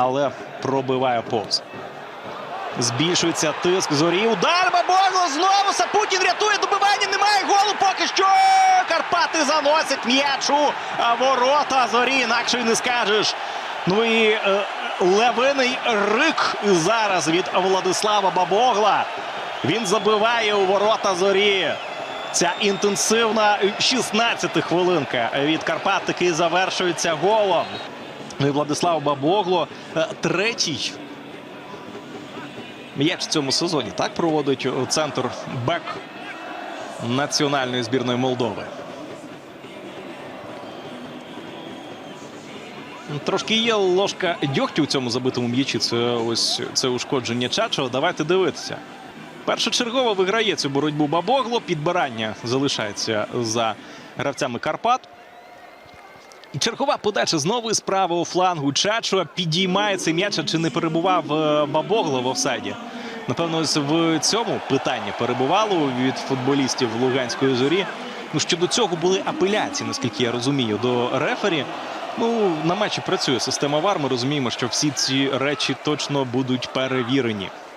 але пробиває повз. Збільшується тиск зорі. Удар Бабогло знову Сапутін рятує добивання. Немає голу поки що. Карпати заносять м'яч у ворота зорі. Інакше й не скажеш. Ну і е, левиний рик зараз від Владислава Бабогла. Він забиває у ворота зорі. Ця інтенсивна 16 хвилинка від Карпат таки завершується голом. Ну і Владислав Бабогло е, третій м'яч в цьому сезоні. Так проводить центр бек національної збірної Молдови. Трошки є ложка дьогтю у цьому забитому м'ячі. Це ось це ушкодження Чачо. Давайте дивитися. Першочергово виграє цю боротьбу Бабогло. Підбирання залишається за гравцями Карпат. І чергова подача знову справа у флангу. Чачо підіймає цей м'яч, чи не перебував е, Бабогло в офсайді. Напевно, ось в цьому питання перебувало від футболістів Луганської зорі. Ну, щодо цього були апеляції, наскільки я розумію, до рефері. Ну, на матчі працює система ВАР. Ми розуміємо, що всі ці речі точно будуть перевірені.